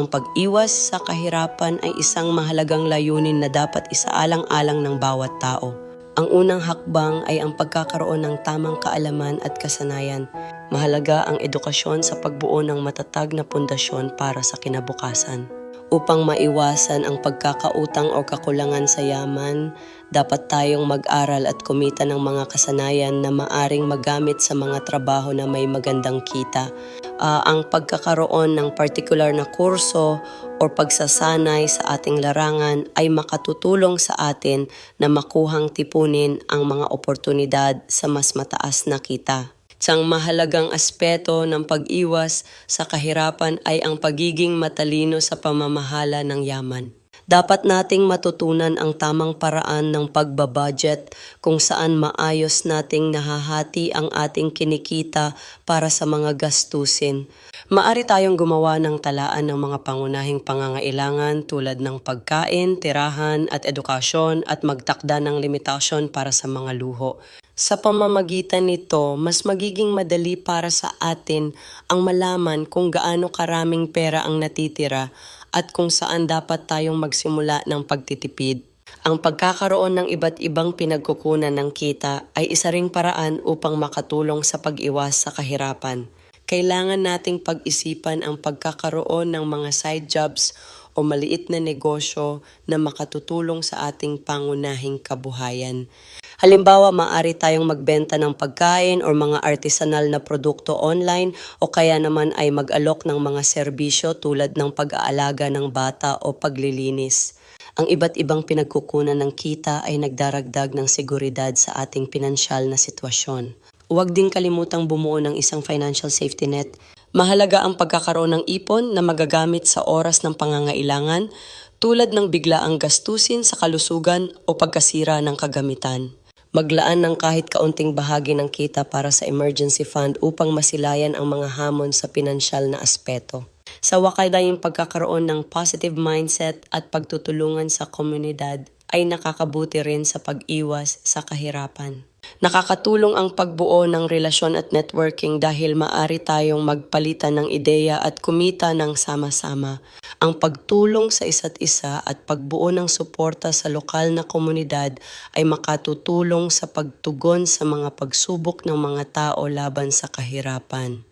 Ang pag-iwas sa kahirapan ay isang mahalagang layunin na dapat isaalang-alang ng bawat tao. Ang unang hakbang ay ang pagkakaroon ng tamang kaalaman at kasanayan. Mahalaga ang edukasyon sa pagbuo ng matatag na pundasyon para sa kinabukasan. Upang maiwasan ang pagkakautang o kakulangan sa yaman, dapat tayong mag-aral at kumita ng mga kasanayan na maaring magamit sa mga trabaho na may magandang kita. Ah, ang pagkakaroon ng particular na kurso o pagsasanay sa ating larangan ay makatutulong sa atin na makuhang tipunin ang mga oportunidad sa mas mataas na kita. Isang mahalagang aspeto ng pag-iwas sa kahirapan ay ang pagiging matalino sa pamamahala ng yaman. Dapat nating matutunan ang tamang paraan ng pagbabudget kung saan maayos nating nahahati ang ating kinikita para sa mga gastusin. Maari tayong gumawa ng talaan ng mga pangunahing pangangailangan tulad ng pagkain, tirahan at edukasyon at magtakda ng limitasyon para sa mga luho. Sa pamamagitan nito, mas magiging madali para sa atin ang malaman kung gaano karaming pera ang natitira at kung saan dapat tayong magsimula ng pagtitipid. Ang pagkakaroon ng iba't ibang pinagkukunan ng kita ay isa ring paraan upang makatulong sa pag-iwas sa kahirapan. Kailangan nating pag-isipan ang pagkakaroon ng mga side jobs o maliit na negosyo na makatutulong sa ating pangunahing kabuhayan. Halimbawa, maaari tayong magbenta ng pagkain o mga artisanal na produkto online o kaya naman ay mag-alok ng mga serbisyo tulad ng pag-aalaga ng bata o paglilinis. Ang iba't ibang pinagkukunan ng kita ay nagdaragdag ng seguridad sa ating pinansyal na sitwasyon. Huwag din kalimutang bumuo ng isang financial safety net. Mahalaga ang pagkakaroon ng ipon na magagamit sa oras ng pangangailangan tulad ng biglaang gastusin sa kalusugan o pagkasira ng kagamitan. Maglaan ng kahit kaunting bahagi ng kita para sa emergency fund upang masilayan ang mga hamon sa pinansyal na aspeto. Sa wakay na yung pagkakaroon ng positive mindset at pagtutulungan sa komunidad ay nakakabuti rin sa pag-iwas sa kahirapan. Nakakatulong ang pagbuo ng relasyon at networking dahil maari tayong magpalitan ng ideya at kumita ng sama-sama. Ang pagtulong sa isa't isa at pagbuo ng suporta sa lokal na komunidad ay makatutulong sa pagtugon sa mga pagsubok ng mga tao laban sa kahirapan.